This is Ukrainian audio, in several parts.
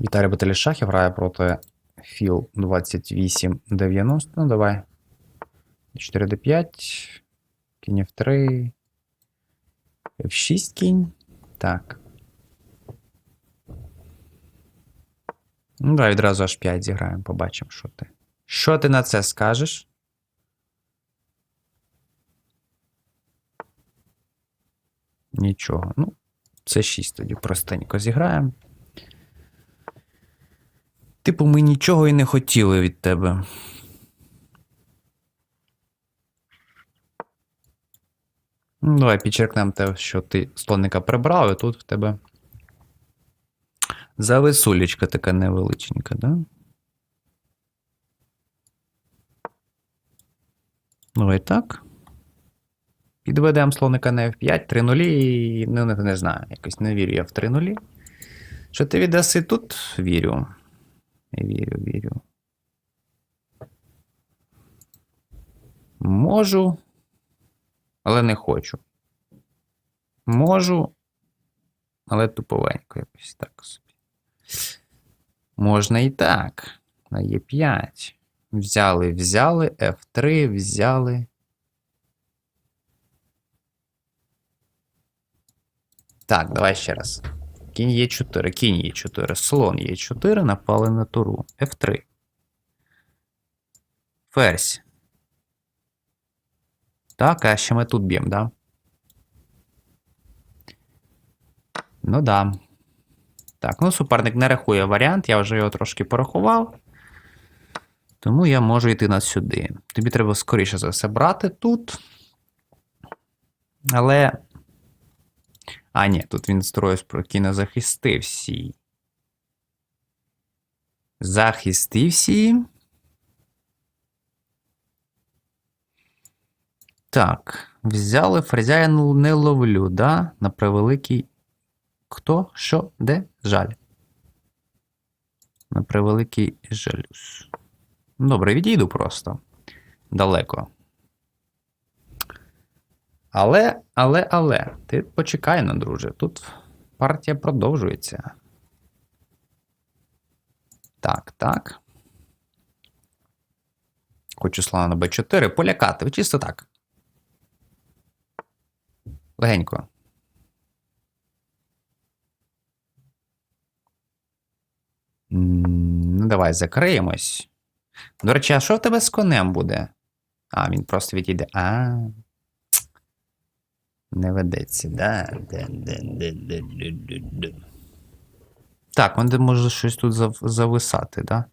Віталій Баталішахів грає проти Філ 2890. Ну, давай. 4 d 5. Кінь F3. F6 кінь. Так. Ну, давай відразу аж 5 зіграємо, побачимо, що ти. Що ти на це скажеш? Нічого. Ну, це 6 тоді простенько зіграємо. Типу, ми нічого і не хотіли від тебе. Ну, давай підчеркнемо те, що ти слоника прибрав, і тут в тебе зависулечка така невеличенька, да? Давай так. Підведемо слоника на F5, 3 нулі, і ну, не, не знаю, якось не вірю я в 3 нулі. Що ти віддаси тут? Вірю. Вірю, вірю. Можу, але не хочу. Можу, але туповенько якось так собі. Можна і так. На Е5. Взяли, взяли, F3, взяли. Так, давай ще раз. Кінь Е4, кінь Е4, слон Е4, напали на туру. F3. Ферзь. Так, а ще ми тут б'ємо, да? Ну да. Так, ну суперник не рахує варіант, я вже його трошки порахував. Тому я можу йти на сюди. Тобі треба скоріше за все брати тут. Але. А, ні, тут він строю спокійно захистився. Захистився. Так, взяли ферзя я не ловлю, да? На превеликий. Хто? Що? Де? Жаль. На превеликий жалюсь. Добре, відійду просто. Далеко. Але, але, але, ти почекай на друже. Тут партія продовжується. Так, так. Хочу слона на b4. Полякати. Чисто так. Легенько. Ну, давай закриємось. До речі, а що в тебе з конем буде? А, він просто відійде. А. Не ведеться, да? Так, де може щось тут зависати, да?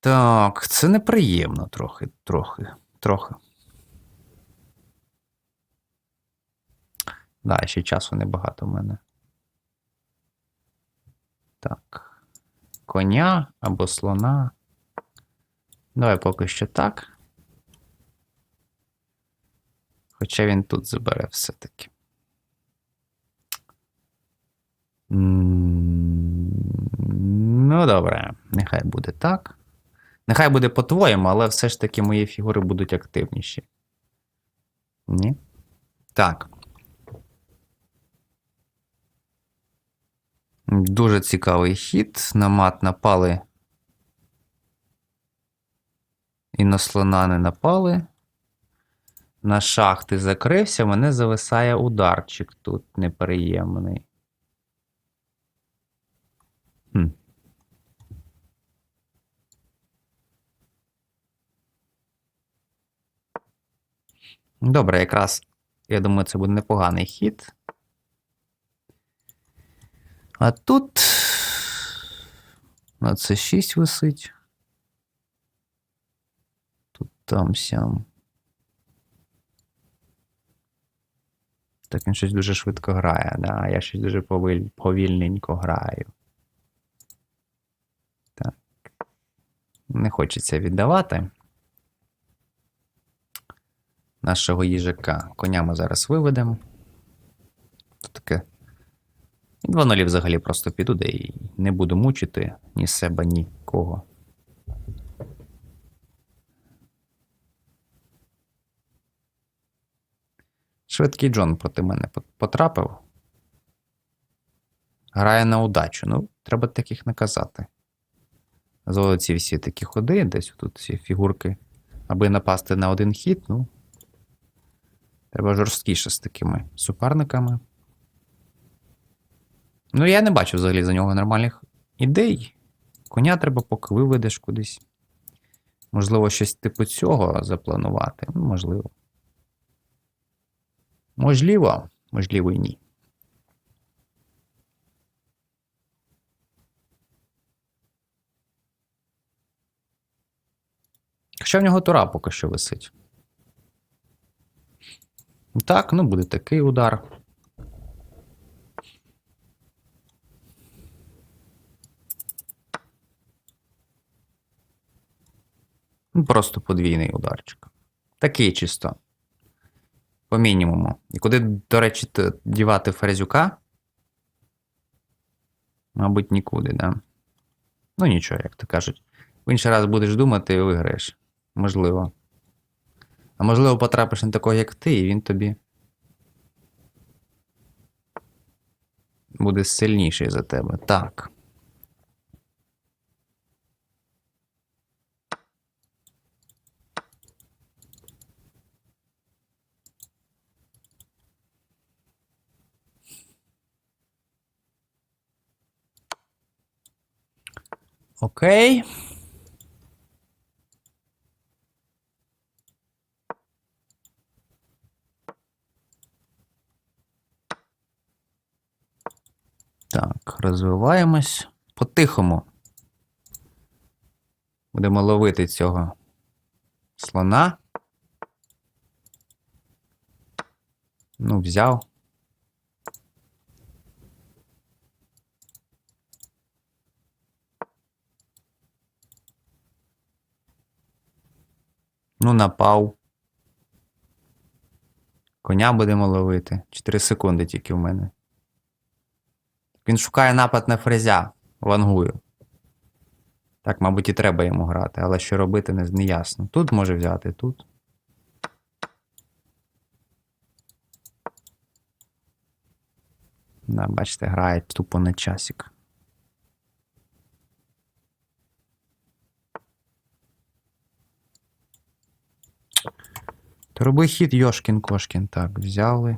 Так, це неприємно трохи, трохи, трохи. Да, ще часу небагато в мене. Так. Коня або слона. Давай поки що так. Хоча він тут забере все-таки. Ну, добре, нехай буде так. Нехай буде по-твоєму, але все ж таки мої фігури будуть активніші. Ні? Так. Дуже цікавий хід. На мат напали. І на слона не напали. На шахти закрився, мене зависає ударчик тут неприємний. Хм. Добре, якраз, я думаю, це буде непоганий хід. А тут на це 6 висить. Тут там сям. Так він щось дуже швидко грає, да? а я щось дуже повиль... повільненько граю. Так. Не хочеться віддавати. Нашого їжака. Коня ми зараз виведемо. Тут таке. І 2 нулі взагалі просто піду, де і не буду мучити ні себе, ні кого. Швидкий Джон проти мене потрапив. Грає на удачу. Ну, треба таких наказати. Золоті всі такі ходи, десь тут всі фігурки. Аби напасти на один хід, ну. Треба жорсткіше з такими суперниками. Ну, я не бачу взагалі за нього нормальних ідей. Коня треба, поки виведеш кудись. Можливо, щось типу цього запланувати. Ну, можливо. Можливо, можливо, і ні. Хоча в нього тура поки що висить. Так, ну буде такий удар. Ну, Просто подвійний ударчик. Такий чисто. По мінімуму. І куди, до речі, дівати ферзюка? Мабуть, нікуди, да? Ну, нічого, як то кажуть. В інший раз будеш думати і виграєш. Можливо. А можливо, потрапиш на такого, як ти, і він тобі буде сильніший за тебе. Так. Окей. Так, розвиваємось по-тихому. Будемо ловити цього слона. Ну, взяв. Ну, напав. Коня будемо ловити. 4 секунди тільки в мене. Він шукає напад на фрезя. Вангую. Так, мабуть, і треба йому грати, але що робити не, не ясно. Тут може взяти, тут. Да, бачите, грає тупо на часик. Роби хід Йошкін Кошкін. Так, взяли.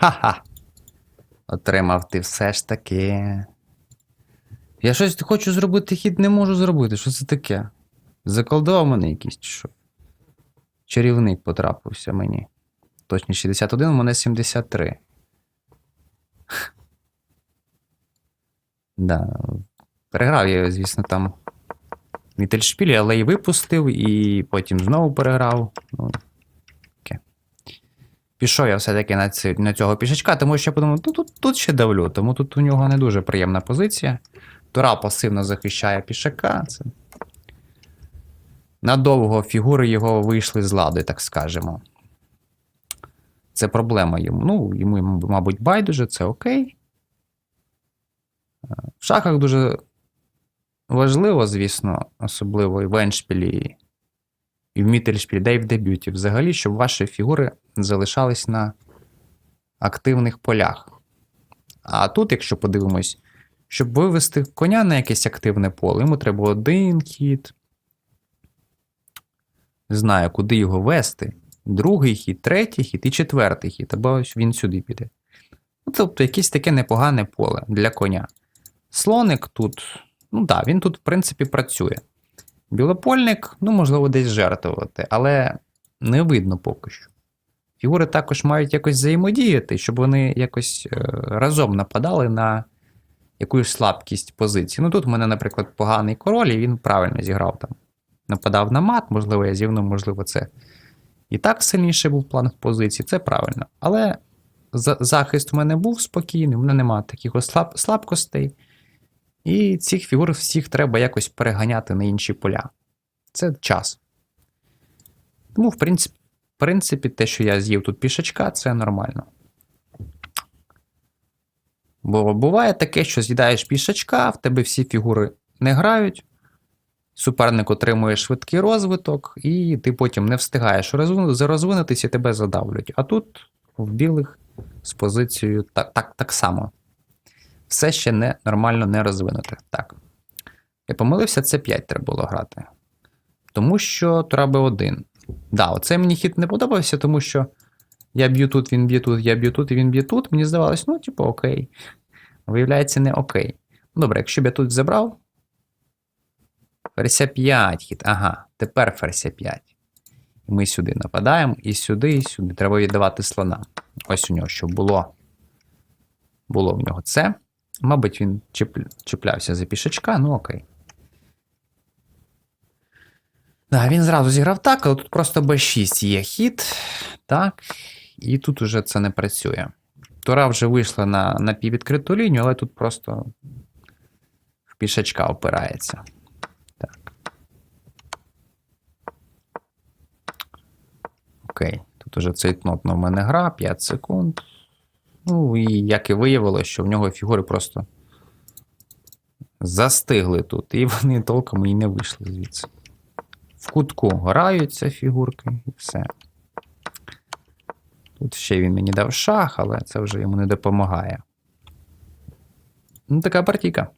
Ха-ха. Отримав ти все ж таки. Я щось хочу зробити хід, не можу зробити. Що це таке? Заколдував мене якийсь що? Чарівник потрапився мені. Точні 61, у мене 73. Да. Переграв я, звісно, там Мітельшпілі, але і випустив, і потім знову переграв. Ну, таке. Пішов я все-таки на, ці, на цього пішачка, тому що я подумав, ну тут, тут ще давлю, тому тут у нього не дуже приємна позиція. Тура пасивно захищає пішака. Це... Надовго фігури його вийшли з ладу, так скажемо. Це проблема йому. Ну, йому, мабуть, байдуже, це окей. В шахах дуже важливо, звісно, особливо і в еншпілі, і в мітельшпілі, да і в дебюті, взагалі, щоб ваші фігури залишались на активних полях. А тут, якщо подивимось, щоб вивести коня на якесь активне поле, йому треба один хід. Не знаю, куди його вести. Другий хід, третій хід і четвертий хід, або він сюди піде. Ну, Тобто якесь таке непогане поле для коня. Слоник тут, ну так, він тут, в принципі, працює. Білопольник, ну, можливо, десь жертвувати, але не видно поки що. Фігури також мають якось взаємодіяти, щоб вони якось е, разом нападали на якусь слабкість позиції. Ну тут в мене, наприклад, поганий король, і він правильно зіграв там. Нападав на мат, можливо, я зівнув, можливо, це. І так сильніше був план позиції, це правильно. Але захист в мене був спокійний, в мене немає таких слаб- слабкостей. І цих фігур всіх треба якось переганяти на інші поля. Це час. Тому, в принципі, в принципі, те, що я з'їв тут пішачка, це нормально. Бо буває таке, що з'їдаєш пішачка, в тебе всі фігури не грають, суперник отримує швидкий розвиток, і ти потім не встигаєш розви- розвинутися і тебе задавлюють. А тут в білих з позицією так, так, так само. Все ще не нормально не розвинуте. Так. Я помилився, це 5 треба було грати. Тому що тура Б1. Да, оцей мені хід не подобався, тому що я б'ю тут, він б'є тут, я б'ю тут і він б'є тут. Мені здавалось, ну, типу, окей. Виявляється, не окей. Добре, якщо б я тут забрав. Ферзя 5 хід. Ага, тепер ферзя 5. І ми сюди нападаємо, і сюди, і сюди. Треба віддавати слона. Ось у нього що було. Було в нього це. Мабуть, він чіплявся за пішачка, ну окей. Да, він зразу зіграв так, але тут просто b6 є хід. Так. І тут уже це не працює. Тура вже вийшла на, на піввідкриту лінію, але тут просто в пішачка опирається. Окей. Тут уже цей тнот на мене гра, 5 секунд. Ну, і як і виявилося, що в нього фігури просто застигли тут, і вони толком і не вийшли звідси. В кутку граються фігурки і все. Тут ще він мені дав шах, але це вже йому не допомагає. Ну, така партійка.